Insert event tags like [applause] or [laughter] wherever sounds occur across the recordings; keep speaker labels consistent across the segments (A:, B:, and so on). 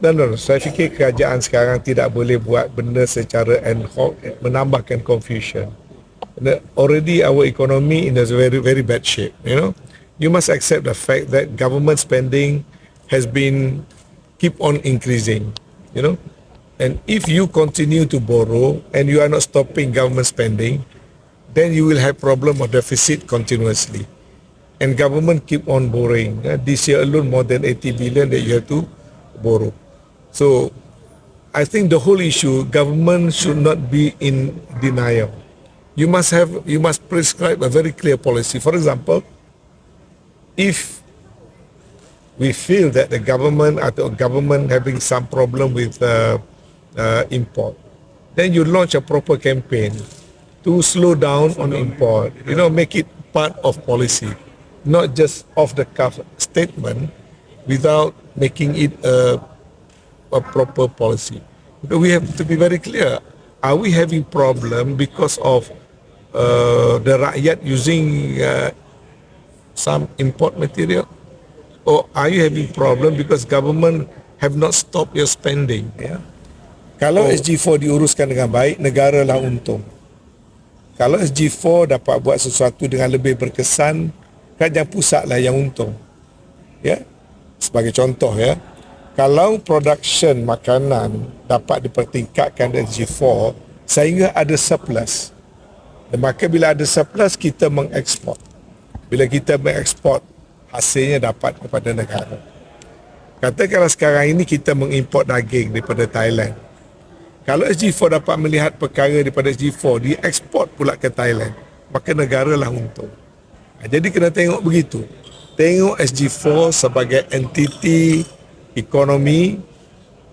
A: Dan no, no, saya fikir kerajaan sekarang tidak boleh buat benda secara ad hoc menambahkan confusion. Already our economy in a very very bad shape. You know, you must accept the fact that government spending has been keep on increasing. You know, and if you continue to borrow and you are not stopping government spending, then you will have problem of deficit continuously. And government keep on borrowing. This year alone, more than 80 billion that you have to borrow. So I think the whole issue government should not be in denial. You must have you must prescribe a very clear policy. For example, if we feel that the government or government having some problem with uh, uh, import, then you launch a proper campaign to slow down on import. You know, make it part of policy, not just off the cuff statement without making it a a proper policy. But we have to be very clear. Are we having problem because of uh, the rakyat using uh, some import material? Or are you having problem because government have not stopped your spending? Yeah? Kalau oh. SG4 diuruskan dengan baik, negara lah untung. Kalau SG4 dapat buat sesuatu dengan lebih berkesan, kerajaan pusat lah yang untung. Ya? Sebagai contoh ya, kalau production makanan dapat dipertingkatkan dari G4 sehingga ada surplus. Dan maka bila ada surplus kita mengekspor. Bila kita mengekspor hasilnya dapat kepada negara. Katakanlah sekarang ini kita mengimport daging daripada Thailand. Kalau SG4 dapat melihat perkara daripada SG4 diekspor pula ke Thailand maka negara lah untung. Ha, jadi kena tengok begitu. Tengok SG4 sebagai entiti ekonomi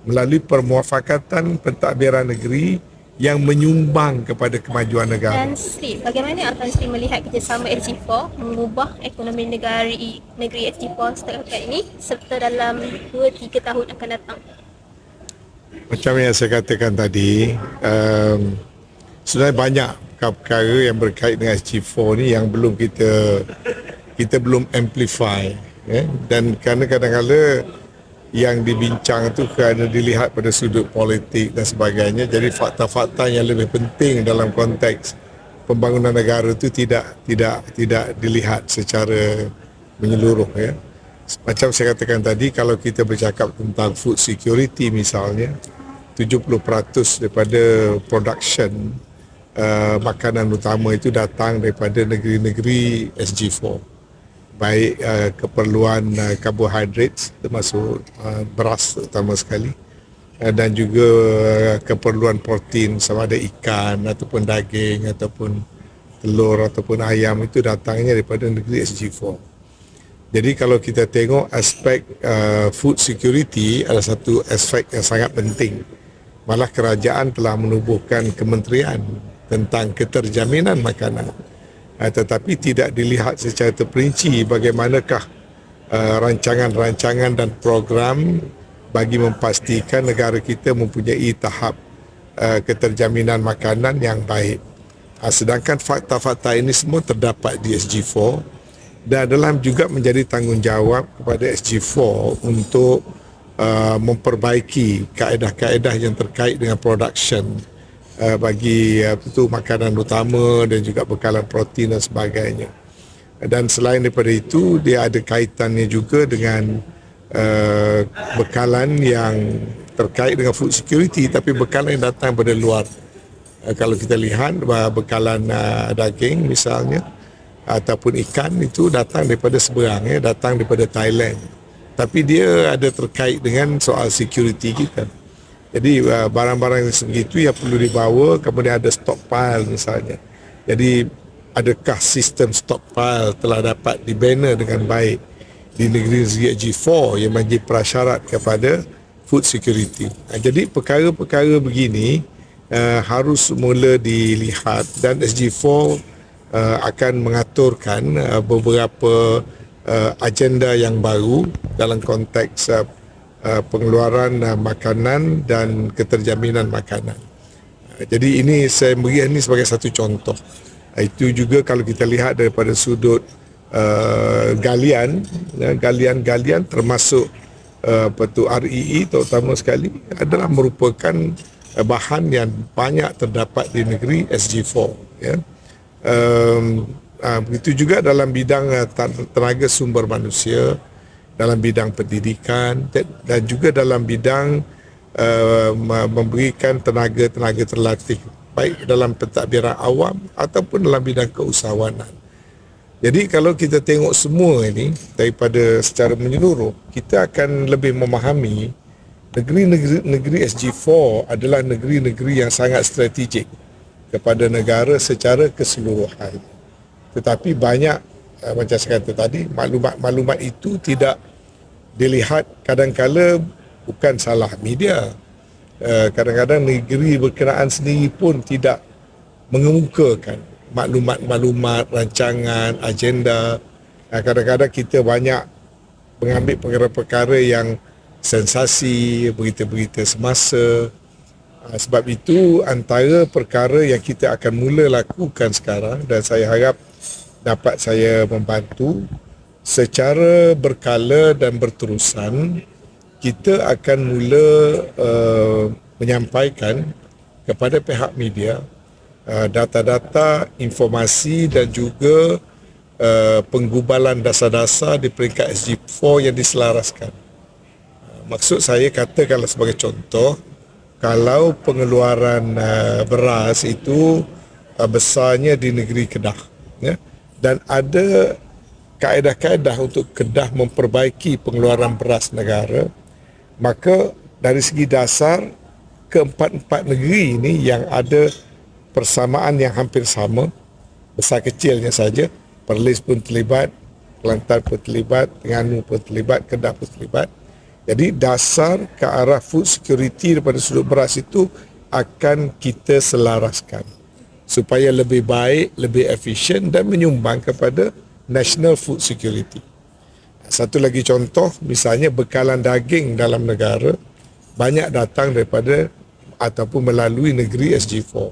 A: melalui permuafakatan pentadbiran negeri yang menyumbang kepada kemajuan negara.
B: Dan Sri, bagaimana Abang Sri melihat kerjasama SG4 mengubah ekonomi negeri negeri SG4 setakat ini serta dalam 2-3 tahun akan datang?
A: Macam yang saya katakan tadi, um, sebenarnya banyak perkara yang berkait dengan SG4 ni yang belum kita kita belum amplify eh? dan kerana kadang-kadang yang dibincang itu kerana dilihat pada sudut politik dan sebagainya. Jadi fakta-fakta yang lebih penting dalam konteks pembangunan negara itu tidak tidak tidak dilihat secara menyeluruh ya. Macam saya katakan tadi kalau kita bercakap tentang food security misalnya 70% daripada production uh, makanan utama itu datang daripada negeri-negeri SG4 baik uh, keperluan uh, karbohidrat termasuk uh, beras terutama sekali uh, dan juga uh, keperluan protein sama ada ikan ataupun daging ataupun telur ataupun ayam itu datangnya daripada negeri SG4. Jadi kalau kita tengok aspek uh, food security adalah satu aspek yang sangat penting. Malah kerajaan telah menubuhkan kementerian tentang keterjaminan makanan uh, tetapi tidak dilihat secara terperinci bagaimanakah uh, rancangan-rancangan dan program bagi memastikan negara kita mempunyai tahap uh, keterjaminan makanan yang baik. Uh, sedangkan fakta-fakta ini semua terdapat di SG4 dan dalam juga menjadi tanggungjawab kepada SG4 untuk uh, memperbaiki kaedah-kaedah yang terkait dengan production uh, bagi apa uh, tu makanan utama dan juga bekalan protein dan sebagainya. Dan selain daripada itu dia ada kaitannya juga dengan uh, bekalan yang terkait dengan food security tapi bekalan yang datang dari luar. Uh, kalau kita lihat bekalan uh, daging misalnya ataupun ikan itu datang daripada seberang ya, datang daripada Thailand. Tapi dia ada terkait dengan soal security kita. Jadi uh, barang-barang yang segitu yang perlu dibawa kemudian ada stockpile misalnya. Jadi adakah sistem stockpile telah dapat dibina dengan baik di negeri SG4 yang menjadi prasyarat kepada food security. Uh, jadi perkara-perkara begini uh, harus mula dilihat dan SG4 uh, akan mengaturkan uh, beberapa uh, agenda yang baru dalam konteks uh, Uh, pengeluaran uh, makanan dan keterjaminan makanan. Uh, jadi ini saya beri ini sebagai satu contoh. Itu juga kalau kita lihat daripada sudut uh, galian, galian-galian termasuk uh, apa tu REE terutama sekali adalah merupakan uh, bahan yang banyak terdapat di negeri SG4 ya. Um, uh, begitu juga dalam bidang uh, tenaga sumber manusia dalam bidang pendidikan dan juga dalam bidang uh, memberikan tenaga-tenaga terlatih baik dalam pentadbiran awam ataupun dalam bidang keusahawanan. Jadi kalau kita tengok semua ini daripada secara menyeluruh, kita akan lebih memahami negeri-negeri negeri SG4 adalah negeri-negeri yang sangat strategik kepada negara secara keseluruhan. Tetapi banyak uh, macam saya kata tadi, maklumat-maklumat itu tidak dilihat kadang-kala bukan salah media. Uh, kadang-kadang negeri berkenaan sendiri pun tidak mengemukakan maklumat-maklumat, rancangan, agenda. Uh, kadang-kadang kita banyak mengambil perkara-perkara yang sensasi, berita-berita semasa. Sebab itu antara perkara yang kita akan mula lakukan sekarang dan saya harap dapat saya membantu secara berkala dan berterusan kita akan mula uh, menyampaikan kepada pihak media uh, data-data, informasi dan juga uh, penggubalan dasar-dasar di peringkat SG4 yang diselaraskan. Uh, maksud saya katakanlah sebagai contoh, kalau pengeluaran uh, beras itu uh, besarnya di negeri Kedah, ya, dan ada kaedah-kaedah untuk Kedah memperbaiki pengeluaran beras negara, maka dari segi dasar keempat-empat negeri ini yang ada persamaan yang hampir sama besar kecilnya saja Perlis pun terlibat Kelantan pun terlibat Terengganu pun terlibat Kedah pun terlibat. Jadi dasar ke arah food security daripada sudut beras itu akan kita selaraskan supaya lebih baik, lebih efisien dan menyumbang kepada national food security. Satu lagi contoh, misalnya bekalan daging dalam negara banyak datang daripada ataupun melalui negeri SG4. Uh,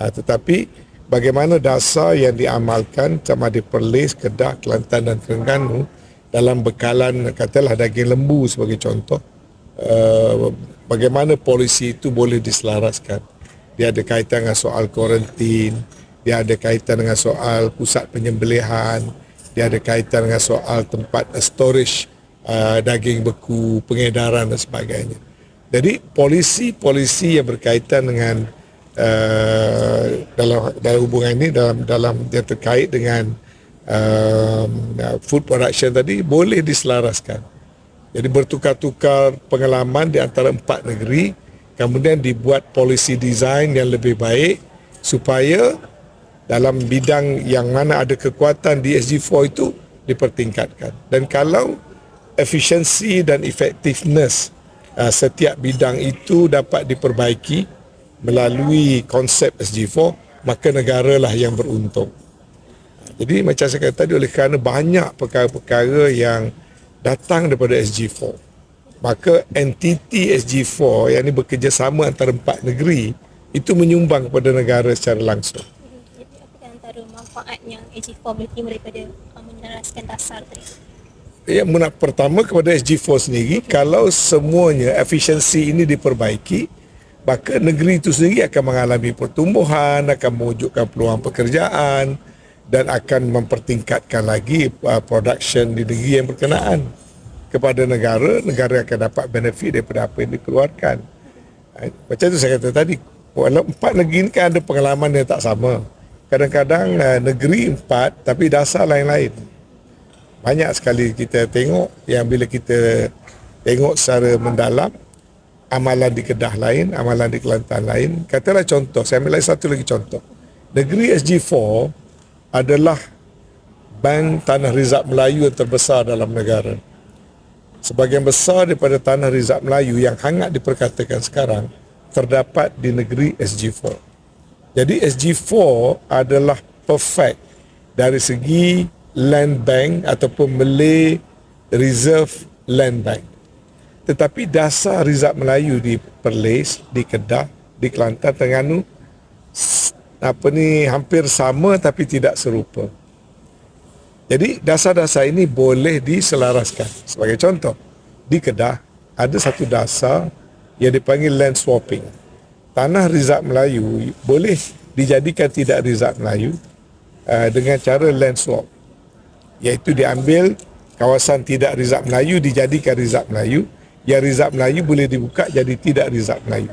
A: ah, tetapi bagaimana dasar yang diamalkan sama di Perlis, Kedah, Kelantan dan Terengganu dalam bekalan katalah daging lembu sebagai contoh, uh, bagaimana polisi itu boleh diselaraskan. Dia ada kaitan dengan soal kuarantin, dia ada kaitan dengan soal pusat penyembelihan, dia ada kaitan dengan soal tempat storage uh, daging beku, pengedaran dan sebagainya. Jadi polisi-polisi yang berkaitan dengan uh, dalam dalam hubungan ini dalam dalam dia terkait dengan uh, food production tadi boleh diselaraskan. Jadi bertukar-tukar pengalaman di antara empat negeri, kemudian dibuat polisi design yang lebih baik supaya dalam bidang yang mana ada kekuatan di SG4 itu dipertingkatkan. Dan kalau efisiensi dan effectiveness uh, setiap bidang itu dapat diperbaiki melalui konsep SG4, maka negara lah yang beruntung. Jadi macam saya kata tadi oleh kerana banyak perkara-perkara yang datang daripada SG4, maka entiti SG4 yang ini bekerjasama antara empat negeri itu menyumbang kepada negara secara langsung.
B: Manfaat yang SG4 boleh terima daripada menyelaraskan dasar tadi?
A: Ya, pertama kepada SG4 sendiri, kalau semuanya efisiensi ini diperbaiki, maka negeri itu sendiri akan mengalami pertumbuhan, akan mewujudkan peluang pekerjaan dan akan mempertingkatkan lagi uh, production di negeri yang berkenaan kepada negara, negara akan dapat benefit daripada apa yang dikeluarkan. Uh, macam itu saya kata tadi, walau empat negeri ini kan ada pengalaman yang tak sama kadang-kadang uh, negeri empat tapi dasar lain-lain. Banyak sekali kita tengok yang bila kita tengok secara mendalam amalan di Kedah lain, amalan di Kelantan lain. Katalah contoh, saya ambil satu lagi contoh. Negeri SG4 adalah bank tanah rizab Melayu yang terbesar dalam negara. Sebagian besar daripada tanah rizab Melayu yang hangat diperkatakan sekarang terdapat di negeri SG4. Jadi SG4 adalah perfect dari segi land bank ataupun Malay Reserve Land Bank. Tetapi dasar Rizab Melayu di Perlis, di Kedah, di Kelantan, Terengganu apa ni hampir sama tapi tidak serupa. Jadi dasar-dasar ini boleh diselaraskan. Sebagai contoh, di Kedah ada satu dasar yang dipanggil land swapping. Tanah Rizab Melayu boleh dijadikan tidak Rizab Melayu uh, dengan cara land swap. Iaitu diambil kawasan tidak Rizab Melayu dijadikan Rizab Melayu, yang Rizab Melayu boleh dibuka jadi tidak Rizab Melayu.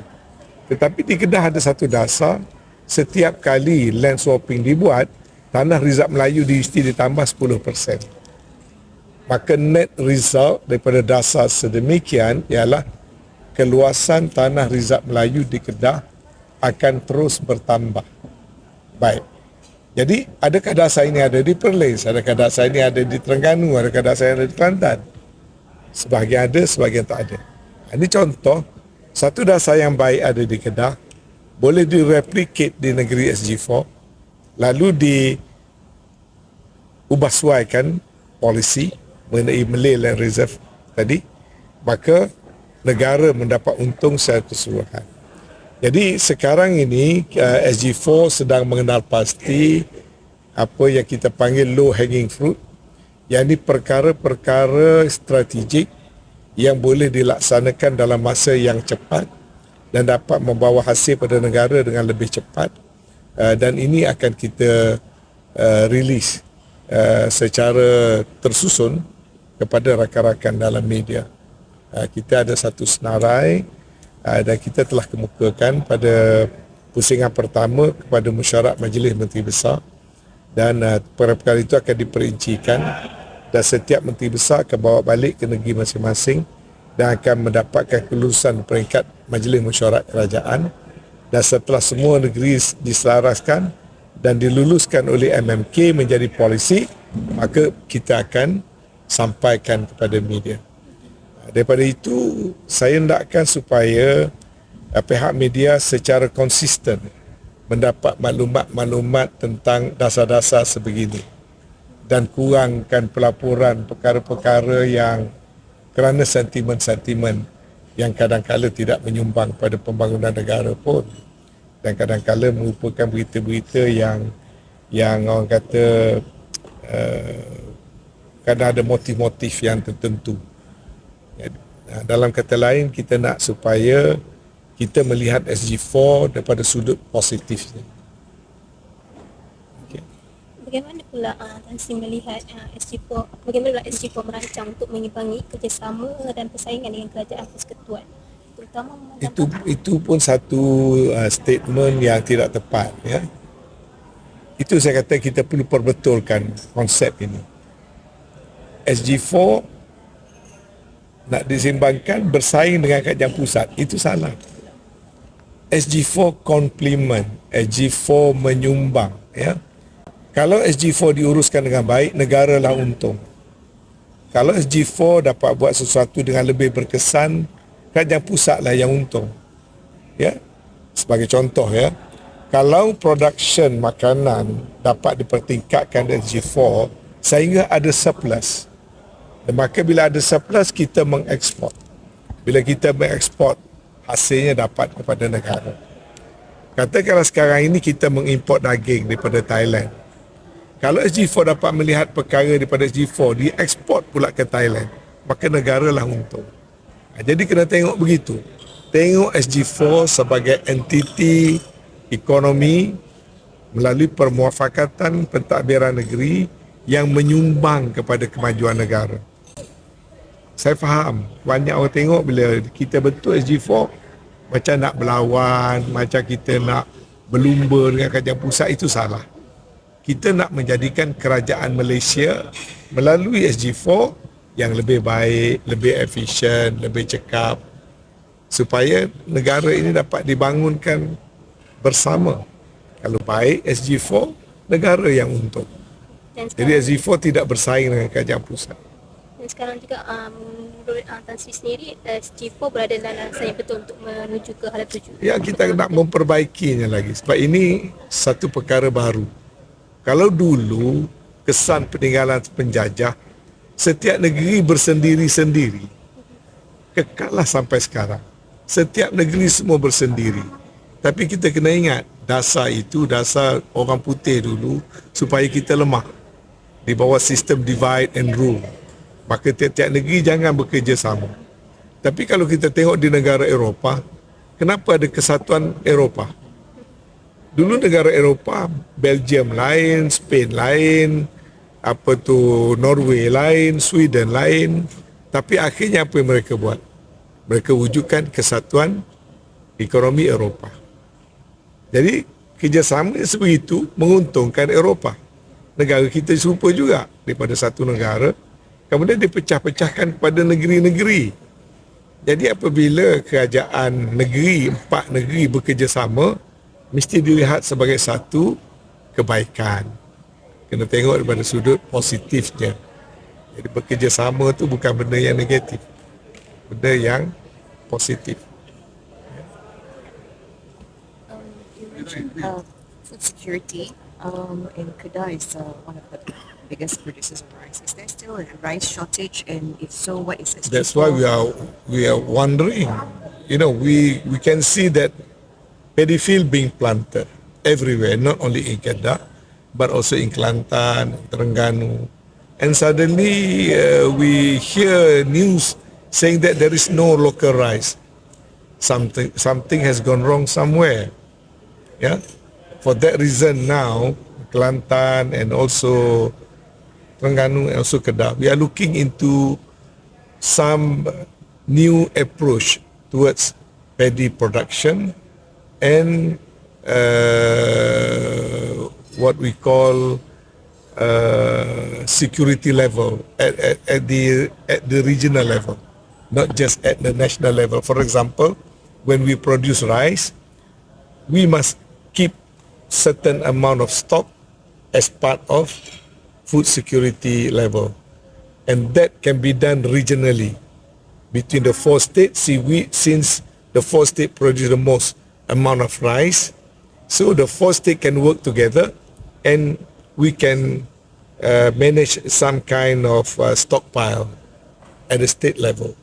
A: Tetapi di Kedah ada satu dasar setiap kali land swapping dibuat, tanah Rizab Melayu mesti ditambah 10%. Maka net result daripada dasar sedemikian ialah keluasan tanah Rizab Melayu di Kedah akan terus bertambah. Baik. Jadi, adakah dasar ini ada di Perlis? Adakah dasar ini ada di Terengganu? Adakah dasar ini ada di Kelantan? Sebahagian ada, sebahagian tak ada. Ini contoh, satu dasar yang baik ada di Kedah, boleh direplicate di negeri SG4, lalu diubah suaikan polisi mengenai Malay Land Reserve tadi, maka negara mendapat untung secara keseluruhan. Jadi sekarang ini uh, SG4 sedang mengenal pasti apa yang kita panggil low hanging fruit yang ini perkara-perkara strategik yang boleh dilaksanakan dalam masa yang cepat dan dapat membawa hasil pada negara dengan lebih cepat uh, dan ini akan kita uh, release uh, secara tersusun kepada rakan-rakan dalam media. Uh, kita ada satu senarai uh, dan kita telah kemukakan pada pusingan pertama kepada mesyuarat Majlis Menteri Besar dan uh, perkara itu akan diperincikan dan setiap Menteri Besar akan bawa balik ke negeri masing-masing dan akan mendapatkan kelulusan peringkat Majlis Mesyuarat Kerajaan dan setelah semua negeri diselaraskan dan diluluskan oleh MMK menjadi polisi maka kita akan sampaikan kepada media. Daripada itu saya hendakkan supaya uh, pihak media secara konsisten mendapat maklumat-maklumat tentang dasar-dasar sebegini dan kurangkan pelaporan perkara-perkara yang kerana sentimen-sentimen yang kadang-kala tidak menyumbang pada pembangunan negara pun dan kadang-kala merupakan berita-berita yang yang orang kata uh, kadang ada motif-motif yang tertentu Ha, dalam kata lain kita nak supaya kita melihat SG4 daripada sudut positif.
B: Bagaimana pula uh, Tan Sri melihat uh, SG4 bagaimana pula SG4 merancang untuk mengimbangi kerjasama dan persaingan dengan kerajaan persekutuan terutama
A: itu itu pun satu uh, statement yang tidak tepat ya. Itu saya kata kita perlu perbetulkan konsep ini. SG4 nak disimbangkan bersaing dengan kerajaan pusat itu salah SG4 complement SG4 menyumbang ya kalau SG4 diuruskan dengan baik negara lah untung kalau SG4 dapat buat sesuatu dengan lebih berkesan kerajaan pusat lah yang untung ya sebagai contoh ya kalau production makanan dapat dipertingkatkan SG4 sehingga ada surplus dan maka bila ada surplus kita mengekspor. Bila kita mengekspor hasilnya dapat kepada negara. Katakanlah sekarang ini kita mengimport daging daripada Thailand. Kalau SG4 dapat melihat perkara daripada SG4 diekspor pula ke Thailand, maka negara lah untung. Ha, jadi kena tengok begitu. Tengok SG4 sebagai entiti ekonomi melalui permuafakatan pentadbiran negeri yang menyumbang kepada kemajuan negara saya faham banyak orang tengok bila kita bentuk SG4 macam nak berlawan macam kita nak berlumba dengan kerajaan pusat itu salah kita nak menjadikan kerajaan Malaysia melalui SG4 yang lebih baik, lebih efisien, lebih cekap supaya negara ini dapat dibangunkan bersama. Kalau baik SG4, negara yang untung. Jadi SG4 tidak bersaing dengan kerajaan pusat.
B: Dan sekarang juga um, menurut uh, Tan Sri sendiri SG4 berada dalam landasan yang betul untuk menuju ke hala tuju.
A: Ya kita nak memperbaikinya lagi sebab ini satu perkara baru. Kalau dulu kesan peninggalan penjajah setiap negeri bersendiri-sendiri kekallah sampai sekarang. Setiap negeri semua bersendiri. Tapi kita kena ingat dasar itu dasar orang putih dulu supaya kita lemah di bawah sistem divide and rule Maka tiap-tiap negeri jangan bekerja sama. Tapi kalau kita tengok di negara Eropah, kenapa ada kesatuan Eropah? Dulu negara Eropah, Belgium lain, Spain lain, apa tu Norway lain, Sweden lain. Tapi akhirnya apa yang mereka buat? Mereka wujudkan kesatuan ekonomi Eropah. Jadi kerjasama seperti itu menguntungkan Eropah. Negara kita serupa juga daripada satu negara. Kemudian dipecah-pecahkan kepada negeri-negeri. Jadi apabila kerajaan negeri, empat negeri bekerjasama, mesti dilihat sebagai satu kebaikan. Kena tengok daripada sudut positifnya. Jadi bekerjasama tu bukan benda yang negatif. Benda yang positif.
C: You mentioned uh, food security, um, and Kedah is uh, one of the biggest producers of rice. Is there still a rice shortage, and if so, what is SG4?
A: That's why we are we are wondering. You know, we we can see that paddy field being planted everywhere, not only in Kedah, but also in Kelantan, Terengganu, and suddenly uh, we hear news saying that there is no local rice. Something something has gone wrong somewhere. Yeah, for that reason now Kelantan and also Terengganu and also Kedah, we are looking into some new approach towards paddy production and uh, what we call uh, security level at, at, at the at the regional level, not just at the national level. For example, when we produce rice, we must keep certain amount of stock as part of food security level and that can be done regionally between the four states see we since the four states produce the most amount of rice. So the four states can work together and we can uh, manage some kind of uh, stockpile at the state level.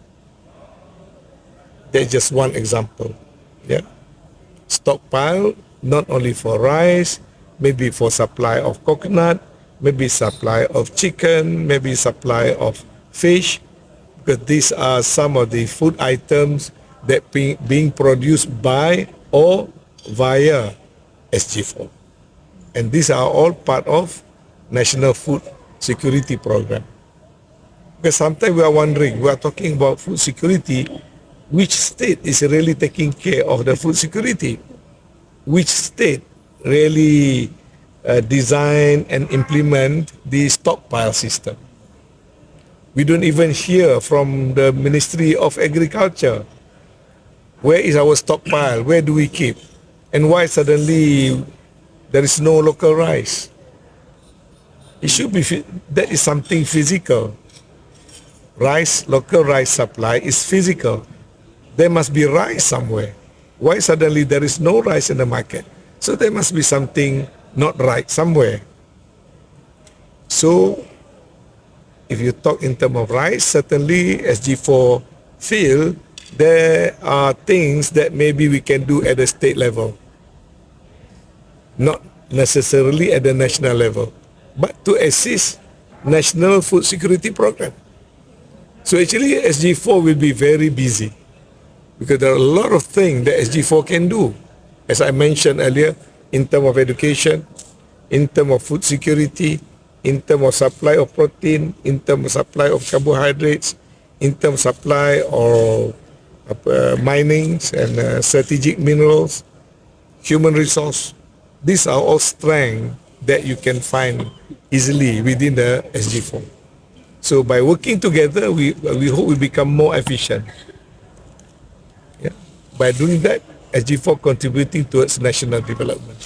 A: That's just one example yeah. Stockpile not only for rice, maybe for supply of coconut, maybe supply of chicken, maybe supply of fish, because these are some of the food items that being, being produced by or via SG4. And these are all part of National Food Security Program. Because sometimes we are wondering, we are talking about food security, which state is really taking care of the food security? which state really uh, design and implement the stockpile system. We don't even hear from the Ministry of Agriculture. Where is our stockpile? Where do we keep? And why suddenly there is no local rice? It should be, that is something physical. Rice, local rice supply is physical. There must be rice somewhere. Why suddenly there is no rice in the market? So there must be something not right somewhere. So if you talk in terms of rice, certainly SG4 feel there are things that maybe we can do at the state level. Not necessarily at the national level, but to assist national food security program. So actually SG4 will be very busy because there are a lot of things that SG4 can do. As I mentioned earlier, in terms of education, in terms of food security, in terms of supply of protein, in terms of supply of carbohydrates, in terms of supply of uh, minings and uh, strategic minerals, human resource. These are all strengths that you can find easily within the SG4. So by working together, we, we hope we become more efficient. Yeah. By doing that, SG4 contributing towards national development.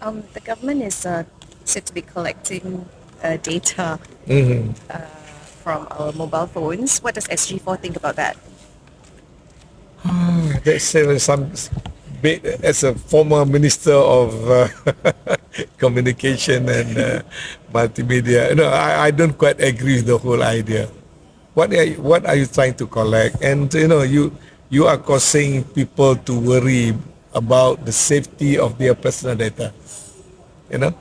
C: Um, the government is uh, said to be collecting uh, data
A: Mhm.
C: uh, from our mobile phones. What does SG4 think about that?
A: That's uh, some as a former minister of uh, [laughs] communication and uh, multimedia. No, I, I don't quite agree with the whole idea. What are you, what are you trying to collect? And you know, you you are causing people to worry about the safety of their personal data. You know,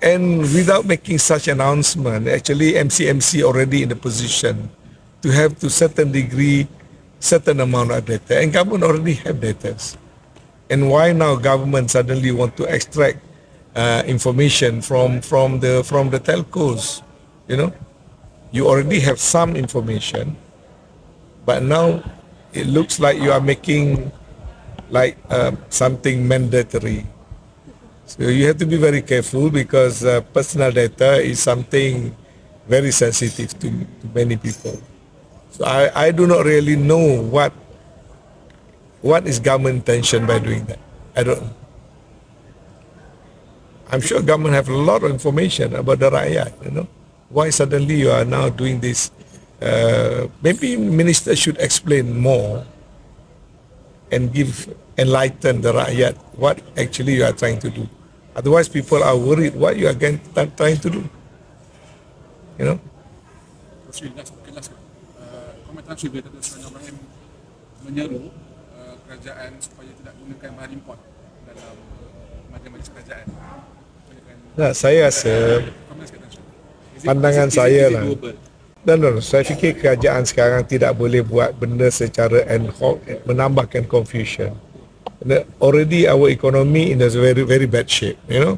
A: And without making such announcement, actually MCMC already in the position to have to certain degree, certain amount of data, and government already have data. And why now government suddenly want to extract uh, information from from the from the telcos? You know, you already have some information, but now it looks like you are making like um, something mandatory. So you have to be very careful because uh, personal data is something very sensitive to, to many people. So I, I do not really know what what is government intention by doing that. I don't. I'm sure government have a lot of information about the rakyat, you know. Why suddenly you are now doing this? Uh, maybe minister should explain more and give enlighten the rakyat what actually you are trying to do. Otherwise, people are worried what you are trying to do. You know.
D: Komentar Sri Dato' Sri Ibrahim menyeru uh, kerajaan supaya tidak gunakan bahan import dalam majlis-majlis kerajaan.
A: Nah, saya rasa Pandangan saya lah.
D: doable?
A: No, no. Saya fikir kerajaan sekarang tidak boleh buat benda secara ad hoc menambahkan confusion. The- Already our economy in a very very bad shape. You know,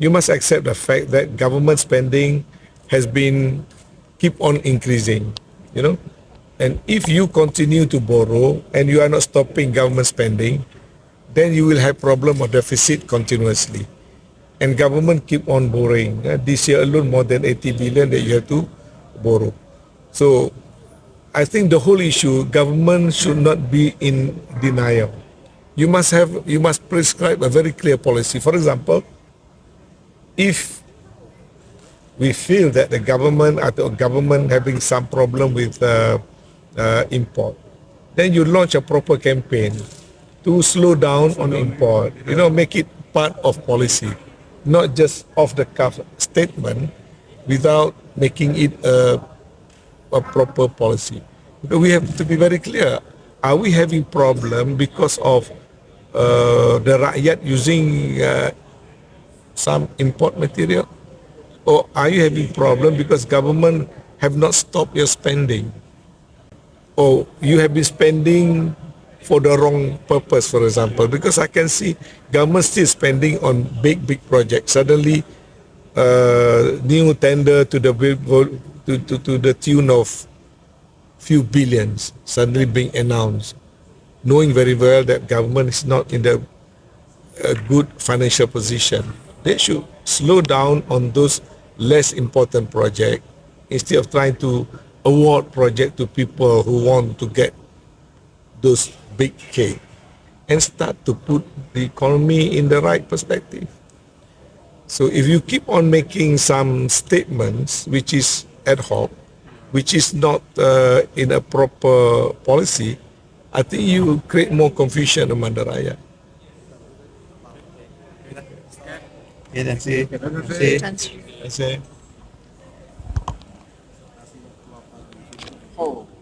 A: you must accept the fact that government spending has been keep on increasing. You know, and if you continue to borrow and you are not stopping government spending, then you will have problem of deficit continuously. And government keep on borrowing. Uh, this year alone, more than 80 billion that you have to borrow. So, I think the whole issue, government should not be in denial. You must have, you must prescribe a very clear policy. For example, if we feel that the government or government having some problem with uh, uh, import, then you launch a proper campaign to slow down on import. You know, make it part of policy, not just off the cuff statement without making it a, a proper policy. Because we have to be very clear. Are we having problem because of uh, the rakyat using uh, some import material? Or are you having problem because government have not stopped your spending? Or you have been spending for the wrong purpose, for example? Because I can see government still spending on big, big projects. Suddenly, uh, new tender to the to, to, to the tune of few billions suddenly being announced, knowing very well that government is not in the a good financial position. They should slow down on those less important projects instead of trying to award project to people who want to get those big cake and start to put the economy in the right perspective. So if you keep on making some statements which is ad hoc, which is not uh, in a proper policy, I think you create more confusion among the rakyat.
E: Okay, terima kasih. Terima kasih.
A: Terima kasih. whole.